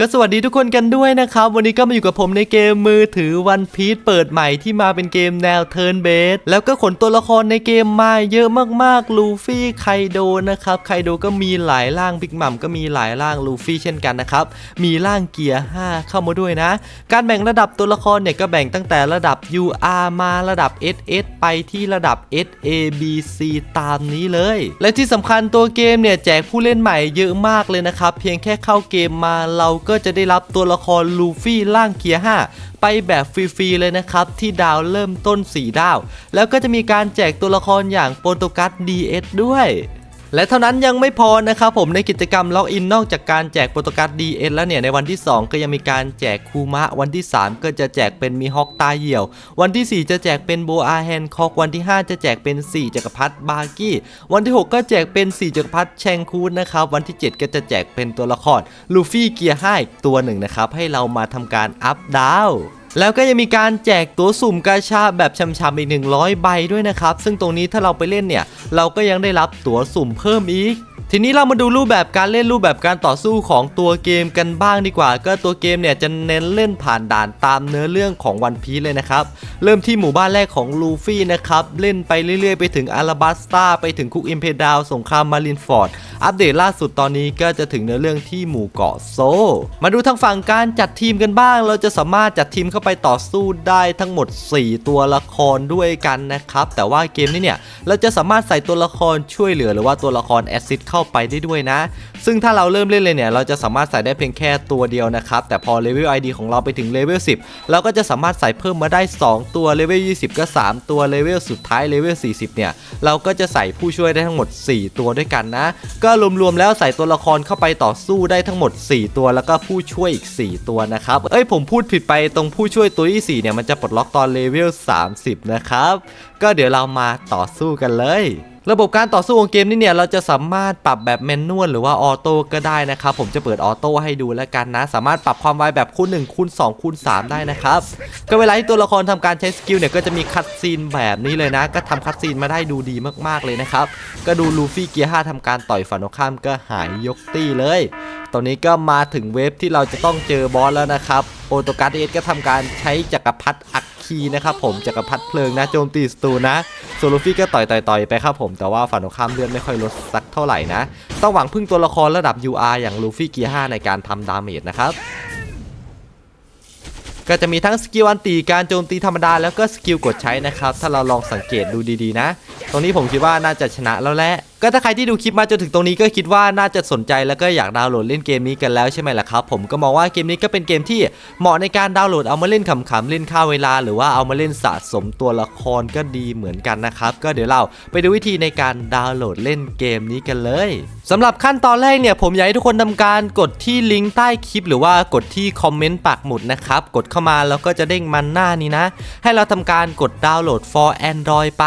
ก็สวัสดีทุกคนกันด้วยนะครับ วันนี้ก็มาอยู่กับผมในเกมมือถือวันพีชเปิดใหม่ที่มาเป็นเกมแนวเทิร์นเบสแล้วก็ขนตัวละครในเกมมาเยอะมากๆลูฟี่ไคโดนะครับไคโดก็มีหลายร่างบิ๊กมัมก็มีหลายร่างลูฟี่เช่นกันนะครับ มีร่างเกียร์ 5 เข้ามาด้วยนะ การแบ่งระดับตัวละครเนี่ยก็แบ่งตั้งแต่ระดับ UR มาระดับ SS ไปที่ระดับ SABC ตามนี้เลย และที่สำคัญตัวเกมเนี่ยแจกผู้เล่นใหม่เยอะมากเลยนะครับเพียงแค่เข้าเกมมาเราก็จะได้รับตัวละครลูฟี่ร่างเกียร์5ไปแบบฟรีๆเลยนะครับที่ดาวเริ่มต้น 4 ดาว แล้วก็จะมีการแจกตัวละครอย่างโปรโตกัส DS ด้วย และเท่านั้นยังไม่พอนะครับผมในกิจกรรมล็อกอินนอกจากการแจกโปรตการ์ด DS แล้วเนี่ยในวันที่ 2 ก็ยังมีการแจกคูมะ วันที่ 3 ก็จะแจกเป็นมีฮอกตาเหี่ยว วันที่ 4 จะแจกเป็นโบอาแฮนคอกวันที่ 5 จะแจกเป็น 4จักรพรรดิบาร์กี้ วันที่ 6 ก็แจกเป็น 4จักรพรรดิแชงคูนนะครับวันที่ 7 ก็จะแจกเป็นตัวละครลูฟี่เกียร์5อีกตัวหนึ่งนะครับให้เรามาทำการอัพดาว แล้วก็ยังมีการแจกตัวสุ่มกาชาแบบช้ำๆอีก 100 ใบด้วยนะครับ ซึ่งตรงนี้ถ้าเราไปเล่นเนี่ย เราก็ยังได้รับตัวสุ่มเพิ่มอีก ทีนี้เรามาดูรูปแบบการเล่นรูปแบบการต่อสู้ของตัวเกมกันบ้างดีกว่า ก็ตัวเกมเนี่ยจะเน้นเล่นผ่านด่านตามเนื้อเรื่องของวันพีเลยนะครับ เริ่มที่หมู่บ้านแรกของลูฟี่นะครับ เล่นไปเรื่อยๆ ไปถึงอาราบัสตาไปถึงคุกอิมเพดาวสงครามมารินฟอร์ด อัปเดตล่าสุดตอนนี้ก็จะถึงเนื้อเรื่องที่หมู่เกาะโซ มาดูทางฝั่งการจัดทีมกันบ้าง เราจะสามารถจัดทีมเข้าไปต่อสู้ได้ทั้งหมด 4 ตัวละครด้วยกันนะครับแต่ว่าเกมนี้เนี่ยเราจะสามารถใส่ตัวละครช่วยเหลือหรือว่าตัวละครแอสซิสเข้าาไปได้ด้วยนะ ซึ่งถ้าเราเริ่มเล่นเลยเนี่ย เราจะสามารถใส่ได้เพียงแค่ตัวเดียวนะครับ แต่พอเลเวล ID ของเราไปถึงเลเวล 10 เราก็จะสามารถใส่เพิ่มมาได้ 2 ตัวเลเวล 20 ก็ 3 ตัวเลเวลสุดท้ายเลเวล 40 เนี่ย เราก็จะใส่ผู้ช่วยได้ทั้งหมด 4 ตัวด้วยกันนะ ก็รวมๆแล้วใส่ตัวละครเข้าไปต่อสู้ได้ทั้งหมด 4 ตัวแล้วก็ผู้ช่วยอีก 4 ตัวนะครับ เอ้ยผมพูดผิดไปตรงผู้ช่วยตัวที่4เนี่ยมันจะปลดล็อกตอนเลเวล 30 นะครับ ก็เดี๋ยวเรามาต่อสู้กันเลย ระบบการต่อสู้ของเกมนี้เนี่ยเราจะสามารถปรับแบบแมนนวลหรือว่าออโต้ก็ได้นะครับผมจะเปิดออโต้ให้ดูแล้วกันนะ สามารถปรับความไวแบบคูณ1คูณ2คูณ3ได้นะครับก็เวลาที่ตัวละครทำการใช้สกิลเนี่ยก็จะมีคัตซีนแบบนี้เลยนะ ก็ทำคัตซีนมาได้ดูดีมากๆเลยนะครับก็ดูลูฟี่เกียร์5ทำการต่อยฝันข้ามก็หายยกตี้เลยตอนนี้ก็มาถึงเวฟที่เราจะต้องเจอบอสแล้วนะครับโปรโตการ์ดเอสก็ทำการใช้จักรพรรดิอัค คีนะครับผมจักรพรรดิเพลิงนะโจมตีสตูนะโซลูฟี่ก็ต่อยต่อยต่อยไปครับผมแต่ว่าฝั่งตรงข้ามเลือดไม่ค่อยลดสักเท่าไหร่นะ ต้องหวังพึ่งตัวละครระดับ UR อย่างลูฟี่เกียร์5ในการทำดาเมจนะครับก็จะมีทั้งสกิลอันตีการโจมตีธรรมดาแล้วก็สกิลกดใช้นะครับ ถ้าเราลองสังเกตดูดีๆนะ ตรงนี้ผมคิดว่าน่าจะชนะแล้วแหละก็ถ้าใครที่ดูคลิปมาจนถึงตรงนี้ก็คิดว่าน่าจะสนใจแล้วก็อยากดาวน์โหลดเล่นเกมนี้กันแล้วใช่ไหมล่ะครับ ผมก็มองว่าเกมนี้ก็เป็นเกมที่เหมาะในการดาวน์โหลดเอามาเล่นขำๆเล่นค่าเวลา หรือว่าเอามาเล่นสะสมตัวละครก็ดีเหมือนกันนะครับ ก็เดี๋ยวเราไปดูวิธีในการดาวน์โหลดเล่นเกมนี้กันเลยสำหรับขั้นตอนแรกเนี่ยผมอยากให้ทุกคนทำการกดที่ลิงก์ใต้คลิป หรือว่ากดที่คอมเมนต์ปักหมุดนะครับกดเข้ามาแล้วก็จะเด้งมันหน้านี้นะ ให้เราทำการกดดาวน์โหลด for Android ไป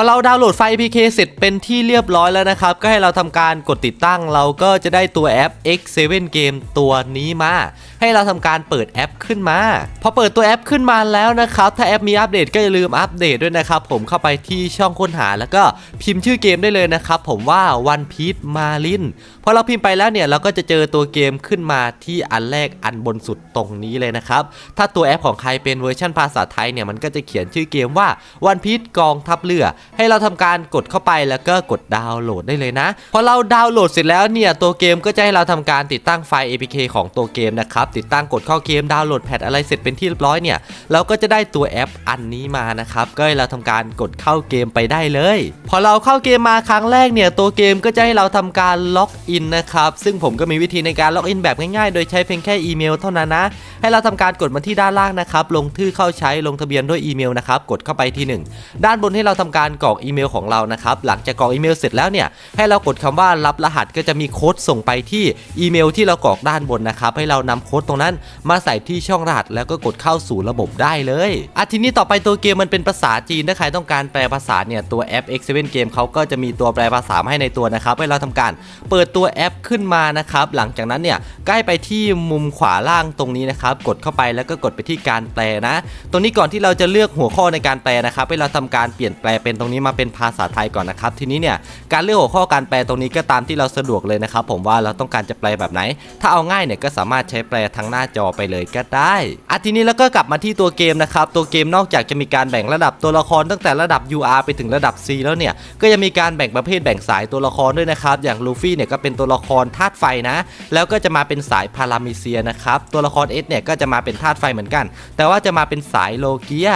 อเราดาวน์โหลดไฟล์ APK เสร็จเป็นที่เรียบร้อยแล้วนะครับ ก็ให้เราทำการกดติดตั้ง เราก็จะได้ตัวแอป X7 Game ตัวนี้มา ให้เราทำการเปิดแอปขึ้นมา พอเปิดตัวแอปขึ้นมาแล้วนะครับ ถ้าแอปมีอัปเดตก็อย่าลืมอัปเดตด้วยนะครับ ผมเข้าไปที่ช่องค้นหาแล้วก็พิมพ์ชื่อเกมได้เลยนะครับ ผมว่า One Piece Marine พอเราพิมพ์ไปแล้วเนี่ยเราก็จะเจอตัวเกมขึ้นมาที่อันแรกอันบนสุดตรงนี้เลยนะครับ ถ้าตัวแอปของใครเป็นเวอร์ชันภาษาไทยเนี่ยมันก็จะเขียนชื่อเกมว่า One Piece กองทัพเรือให้เราทำการกดเข้าไปแล้วก็กดดาวน์โหลดได้เลยนะพอเราดาวน์โหลดเสร็จแล้วเนี่ยตัวเกมก็จะให้เราทำการติดตั้งไฟล์ APK ของตัวเกมนะครับติดตั้งกดเข้าเกมดาวน์โหลดแพทอะไรเสร็จเป็นที่เรียบร้อยเนี่ยเราก็จะได้ตัวแอปอันนี้มานะครับก็ให้เราทำการกดเข้าเกมไปได้เลย พอเราเข้าเกมมาครั้งแรกเนี่ยตัวเกมก็จะให้เราทำการล็อกอินนะครับซึ่งผมก็มีวิธีในการล็อกอินแบบง่ายๆ โดยใช้เพียงแค่อีเมลเท่านั้นนะให้เราทำการกดมาที่ด้านล่างนะครับ ลงชื่อเข้าใช้ลงทะเบียนด้วยอีเมลนะครับ กดเข้าไปที่ 1 ด้านบนให้เราทำการกรอกอีเมลของเรานะครับ หลังจากกรอกอีเมลเสร็จแล้วเนี่ย ให้เรากดคำว่ารับรหัสก็จะมีโค้ดส่งไปที่อีเมลที่เรากรอกด้านบนนะครับ ให้เรานำโค้ดตรงนั้น มาใส่ที่ช่องรหัสแล้วก็กดเข้าสู่ระบบได้เลยอะทีนี้ต่อไปตัวเกมมันเป็นภาษาจีนถ้าใครต้องการแปลภาษาเนี่ยตัวแอป X7 Game เขาก็จะมีตัวแปลภาษาให้ในตัวนะครับ ให้เราทำการเปิดตัวแอปขึ้นมานะครับ หลังจากนั้นเนี่ยใก็ให้ไปที่มุมขวาล่างตรงนี้นะครับนะครับกดเข้าไปแล้วก็กดไปที่การแปลนะ ตรงนี้ก่อนที่เราจะเลือกหัวข้อในการแปลนะครับให้เราทำการเปลี่ยนแปลเป็นตรงนี้มาเป็นภาษาไทยก่อนนะครับ ทีนี้เนี่ยการเลือกหัวข้อการแปลตรงนี้ก็ตามที่เราสะดวกเลยนะครับ ผมว่าเราต้องการจะแปลแบบไหน ถ้าเอาง่ายเนี่ยก็สามารถใช้แปลทั้งหน้าจอไปเลยก็ได้อะทีนี้แล้วก็กลับมาที่ตัวเกมนะครับตัวเกมนอกจากจะมีการแบ่งระดับตัวละครตั้งแต่ระดับ UR ไปถึงระดับ C แล้วเนี่ยก็ยังมีการแบ่งประเภทแบ่งสายตัวละครด้วยนะครับ อย่างลูฟี่เนี่ยก็เป็นตัวละครธาตุไฟนะ แล้วก็จะมาเป็นสายพารามิเซียนะครับตัวละคร S เนี่ยก็จะมาเป็นธาตุไฟเหมือนกัน แต่ว่าจะมาเป็นสายโลเกีย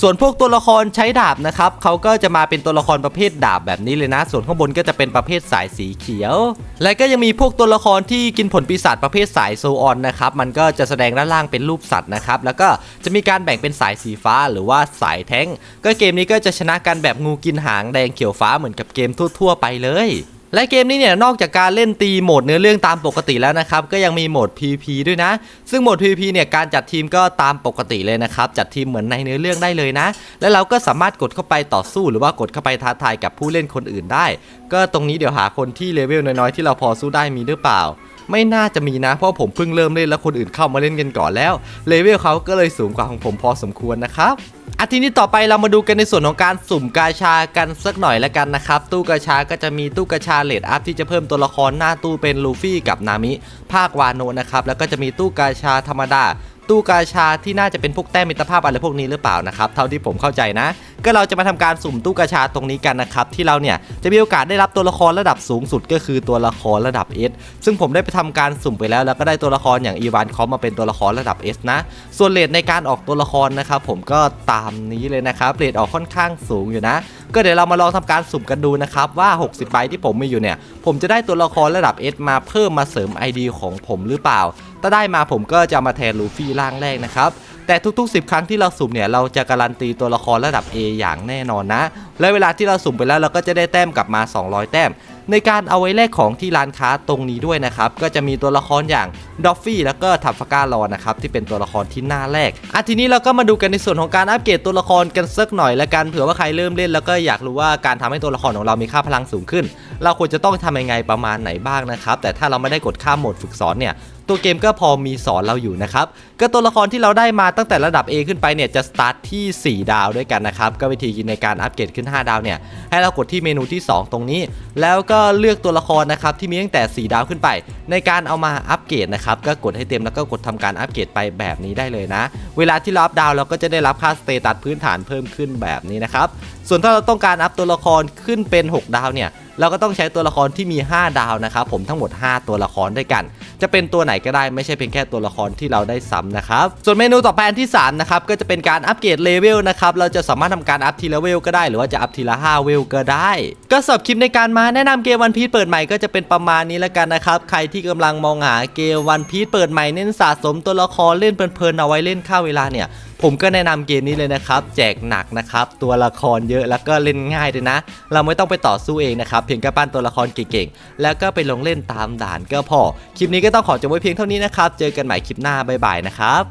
ส่วนพวกตัวละครใช้ดาบนะครับเขาก็จะมาเป็นตัวละครประเภทดาบแบบนี้เลยนะ ส่วนข้างบนก็จะเป็นประเภทสายสีเขียว และก็ยังมีพวกตัวละครที่กินผลปีศาจประเภทสายโซออนนะครับมันก็จะแสดงด้านล่างเป็นรูปสัตว์นะครับแล้วก็จะมีการแบ่งเป็นสายสีฟ้าหรือว่าสายแท้ง ก็เกมนี้ก็จะชนะกันแบบงูกินหางแดงเขียวฟ้าเหมือนกับเกมทั่ว ๆ ไปเลย และเกมนี้เนี่ยนอกจากการเล่นตีโหมดเนื้อเรื่องตามปกติแล้วนะครับก็ยังมีโหมด PVP ด้วยนะ ซึ่งโหมด PVP เนี่ยการจัดทีมก็ตามปกติเลยนะครับจัดทีมเหมือนในเนื้อเรื่องได้เลยนะ แล้วเราก็สามารถกดเข้าไปต่อสู้หรือว่ากดเข้าไปท้าทายกับผู้เล่นคนอื่นได้ ก็ตรงนี้เดี๋ยวหาคนที่เลเวลน้อยๆที่เราพอสู้ได้มีหรือเปล่า ไม่น่าจะมีนะเพราะผมเพิ่งเริ่มเล่นแล้วคนอื่นเข้ามาเล่นกันก่อนแล้วเลเวลเขาก็เลยสูงกว่าของผมพอสมควรนะครับ อาทีนี้ต่อไปเรามาดูกันในส่วนของการสุ่มกาชากันสักหน่อยละกันนะครับ ตู้กาชาก็จะมีตู้กาชาเลดอัพที่จะเพิ่มตัวละครหน้าตู้เป็นลูฟี่กับนามิ ภาควาโนะนะครับแล้วก็จะมีตู้กาชาธรรมดา ตู้กาชาที่น่าจะเป็นพวกแต้มมิตรภาพอะไรพวกนี้หรือเปล่านะครับเท่าที่ผมเข้าใจนะ ก็เราจะมาทำการสุ่มตู้กาชาตรงนี้กันนะครับที่เราเนี่ยจะมีโอกาสได้รับตัวละครระดับสูงสุดก็คือตัวละครระดับ S ซึ่งผมได้ไปทำการสุ่มไปแล้ว แล้วก็ได้ตัวละครอย่างอีวานคอมมาเป็นตัวละครระดับ S นะ ส่วนเลทในการออกตัวละครนะครับผมก็ตามนี้เลยนะครับเลทออกค่อนข้างสูงอยู่นะก็เดี๋ยวเรามาลองทำการสุ่มกันดูนะครับว่า 60ใบที่ผมมีอยู่เนี่ย ผมจะได้ตัวละครระดับ S มาเพิ่มมาเสริม ID ของผมหรือเปล่า ถ้าได้มาผมก็จะมาแทนลูฟี่ร่างแรกนะครับแต่ทุกๆ 10 ครั้งที่เราสุ่มเนี่ยเราจะการันตีตัวละครระดับ A อย่างแน่นอนนะ และเวลาที่เราสุ่มไปแล้วเราก็จะได้แต้มกลับมา 200 แต้ม ในการเอาไว้แลกของที่ร้านค้าตรงนี้ด้วยนะครับ ก็จะมีตัวละครอย่างดอฟฟี่แล้วก็ทัฟฟาการอนะครับที่เป็นตัวละครที่น่าแลกอะทีนี้เราก็มาดูกันในส่วนของการอัปเกรดตัวละครกันสักหน่อยละกันเผื่อว่าใครเริ่มเล่นแล้วก็อยากรู้ว่าการทำให้ตัวละครของเรามีค่าพลังสูงขึ้น เราควรจะต้องทำยังไงประมาณไหนบ้างนะครับแต่ถ้าเราไม่ได้กดข้ามโหมดฝึกสอนเนี่ย ตัวเกมก็พอมีสอนเราอยู่นะครับ ก็ตัวละครที่เราได้มาตั้งแต่ระดับ A ขึ้นไปเนี่ยจะสตาร์ทที่ 4 ดาวด้วยกันนะครับก็วิธีในการอัปเกรดขึ้น 5 ดาวเนี่ยให้เรากดที่เมนูที่ 2 ตรงนี้ แล้วก็เลือกตัวละครนะครับที่มีตั้งแต่ 4 ดาวขึ้นไป ในการเอามาอัปเกรดนะครับก็กดให้เต็มแล้วก็กดทำการอัปเกรดไปแบบนี้ได้เลยนะ เวลาที่เราอัพดาวเราก็จะได้รับค่าสเตตัสพื้นฐานเพิ่มขึ้นแบบนี้นะครับส่วนถ้าเราต้องการอัพตัวละครขึ้นเป็น 6 ดาวเนี่ย เราก็ต้องใช้ตัวละครที่มี 5 ดาวนะครับผมทั้งหมด 5 ตัวละครด้วยกัน จะเป็นตัวไหนก็ได้ไม่ใช่เพียงแค่ตัวละครที่เราได้ซ้ำนะครับส่วนเมนูต่อไปอันที่3นะครับก็จะเป็นการอัปเกรดเลเวลนะครับเราจะสามารถทำการอัพทีละเวลก็ได้หรือว่าจะอัพทีละ5เวลก็ได้ ก็สำหรับคลิปในการมาแนะนำเกมวันพี e เปิดใหม่ก็จะเป็นประมาณนี้แล้วกันนะครับใครที่กำลังมองหาเกมวันพี e เปิดใหม่เน้นสะสมตัวละครเล่นเพลินๆเอาไว้เล่นข้าเวลาเนี่ย ผมก็แนะนำเกมนี้เลยนะครับ แจกหนักนะครับ ตัวละครเยอะแล้วก็เล่นง่ายด้วยนะ เราไม่ต้องไปต่อสู้เองนะครับ เพียงแค่ปั้นตัวละครเก่งๆ แล้วก็ไปลงเล่นตามด่านก็พอ คลิปนี้ก็ต้องขอจบไว้เพียงเท่านี้นะครับ เจอกันใหม่คลิปหน้าบ๊ายบายนะครับ